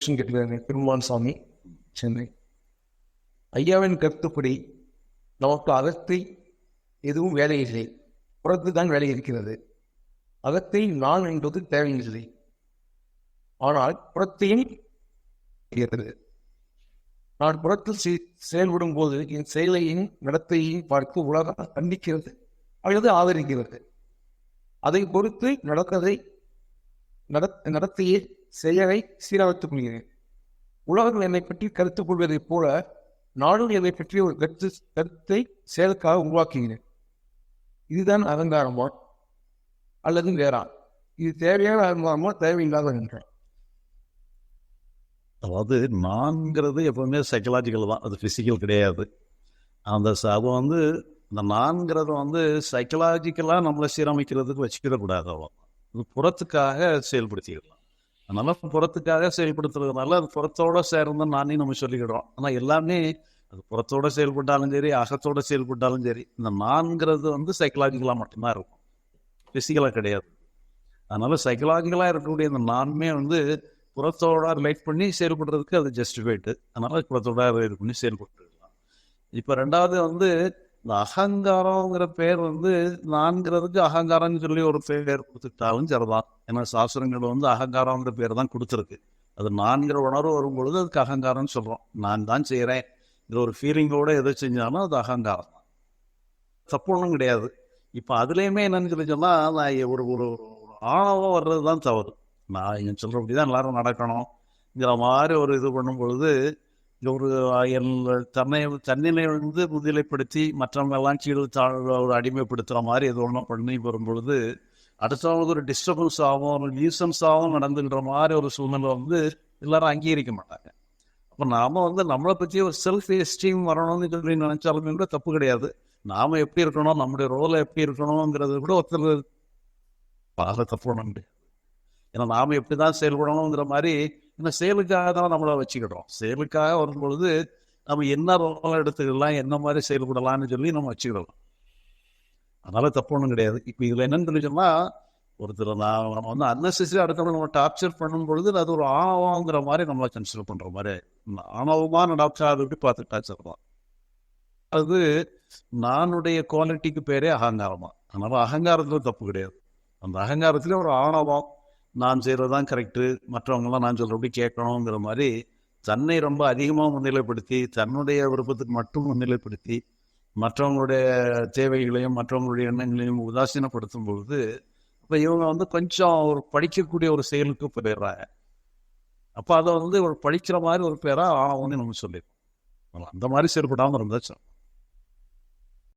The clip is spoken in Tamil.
கொஸ்டின் கேட்டிருக்காங்க பெருமான் சாமி சென்னை. ஐயாவின் கருத்துப்படி நமக்கு அகத்தை எதுவும் வேலை இல்லை. புறத்து தான் வேலை இருக்கிறது. அகத்தை நான் என்பது தேவையில்லை. ஆனால் புறத்தையும் நான் புறத்தில் செயல்படும் போது என் செயலையும் நடத்தையையும் பார்த்து உலகம் கண்டிக்கிறது அல்லது ஆதரிக்கிறது. அதை பொறுத்து நடக்கதை நடத் நடத்தையை செயலை சீரமைத்துக் கொள்கிறேன். உலகம் என்னை பற்றி கருத்துக் கொள்வதைப் போல நானும் என்னை பற்றி ஒரு கருத்து கருத்தை செயலுக்காக உருவாக்குகிறேன். இதுதான் அகங்காரமா அல்லது வேறா. இது தேவையான அகங்காரமா தேவையில்லாத என்றான் அதாவது நான்கிறது எப்பவுமே சைக்கலாஜிக்கல் தான். அது ஃபிசிக்கல் கிடையாது. அந்த சாபம் அது வந்து இந்த நான்கிறது வந்து சைக்கலாஜிக்கலாக நம்மளை சீரமைக்கிறதுக்கு வச்சுக்கிடக்கூடாது அவ்வளோ இது புறத்துக்காக செயல்படுத்திக்கலாம் அதனால புறத்துக்காக செயல்படுத்துறதுனால அது புறத்தோட சேர்ந்து நானே நம்ம சொல்லிக்கிடுறோம். ஆனால் எல்லாமே அது புறத்தோட செயல்பட்டாலும் சரி அகத்தோட செயல்பட்டாலும் சரி இந்த நான்கிறது வந்து சைக்கலாஜிக்கலாக மட்டும்தான் இருக்கும். ஃபிசிக்கலாக கிடையாது. அதனால சைக்கலாஜிக்கலாக இருக்கக்கூடிய இந்த நான்மே வந்து புறத்தோட ரிலேட் பண்ணி செயல்படுறதுக்கு அது ஜஸ்டிஃபைடு அதனால புறத்தோட ரிலேட் பண்ணி செயல்பட்டு இப்போ ரெண்டாவது வந்து இந்த அகங்காரங்கிற பேர் வந்து நான்கிறதுக்கு அகங்காரம்னு சொல்லி ஒரு பேர் கொடுத்துட்டாலும் சரிதான். ஏன்னா சாஸ்திரங்கள் வந்து அகங்காரங்கிற பேர் தான் கொடுத்துருக்கு. அது நான்கிற உணர்வு வரும் பொழுது அதுக்கு அகங்காரம்னு சொல்கிறோம் நான் தான் செய்கிறேன் இது ஒரு ஃபீலிங்கோட எதை செஞ்சாலும் அது அகங்காரம். தான் தப்பு ஒன்றும் கிடையாது. இப்போ அதுலேயுமே என்னன்னு சொல்லி சொன்னால் நான் ஒரு ஒரு ஆணவம் வர்றது தான் தவறு. நான் இங்கே சொல்கிறபடி தான் எல்லாரும் நடக்கணுங்கிற மாதிரி ஒரு இது பண்ணும் பொழுது ஒரு தன்னை தன்னிலை வந்து முன்னிலைப்படுத்தி மற்றவங்கெல்லாம் கீழே தாழ் ஒரு அடிமைப்படுத்துகிற மாதிரி எது ஒன்றும் பண்ணி வரும்பொழுது அடுத்தவங்களுக்கு ஒரு டிஸ்டர்பன்ஸ் ஆகும் ஒரு நியூசன்ஸ் ஆகும் நடந்துக்கிற மாதிரி ஒரு சூழ்நிலை வந்து எல்லாரும் அங்கீகரிக்க மாட்டாங்க. அப்போ நாம் வந்து நம்மளை பற்றி ஒரு செல்ஃப் எஸ்டீம் வரணும்னு சொல்லி நினைச்சாலுமே கூட தப்பு கிடையாது. நாம் எப்படி இருக்கணும் நம்முடைய ரோலை எப்படி இருக்கணுங்கிறது கூட ஒருத்தர் பாக தப்பு ஒண்ணும் கிடையாது ஏன்னா நாம் எப்படி தான் செயல்படணுங்கிற மாதிரி இந்த செயலுக்காக தான் நம்மளை வச்சுக்கிட்டோம் செயலுக்காக வரும்பொழுது நம்ம என்ன ரோலை எடுத்துக்கலாம் என்ன மாதிரி செயல்படலாம்னு சொல்லி நம்ம வச்சுக்கிடலாம் அதனால தப்பு ஒன்றும் கிடையாது. இப்போ இதில் என்னன்னு சொல்லி ஒருத்தர் நான் நம்ம வந்து அன்னெசரி அடுத்தவங்க நம்ம டார்ச்சர் பண்ணும் பொழுது அது ஒரு ஆணவங்கிற மாதிரி நம்மளை கன்சிடர் பண்ணுற மாதிரி ஆணவமான நடச்சா அதை எப்படி பார்த்து டார்ச்சர் தான் அது நானுடைய குவாலிட்டிக்கு பேரே அகங்காரமா. அதனால அகங்காரத்துல தப்பு கிடையாது. அந்த அகங்காரத்துல ஒரு ஆணவம் நான் செய்கிறது தான் கரெக்டு மற்றவங்களாம் நான் சொல்கிறபடி கேட்கணுங்கிற மாதிரி தன்னை ரொம்ப அதிகமாக முன்னிலைப்படுத்தி தன்னுடைய விருப்பத்துக்கு மட்டும் முன்னிலைப்படுத்தி மற்றவங்களுடைய தேவைகளையும் மற்றவங்களுடைய எண்ணங்களையும் உதாசீனப்படுத்தும் பொழுது இப்போ இவங்க வந்து கொஞ்சம் ஒரு படிக்கக்கூடிய ஒரு செயலுக்கு போயிடுறாங்க. அப்போ அதை வந்து ஒரு படிக்கிற மாதிரி ஒரு பேராக ஆகும்னு நம்ம சொல்லிடுவோம் அந்த மாதிரி செயல்படாமல் இருந்தாச்சும்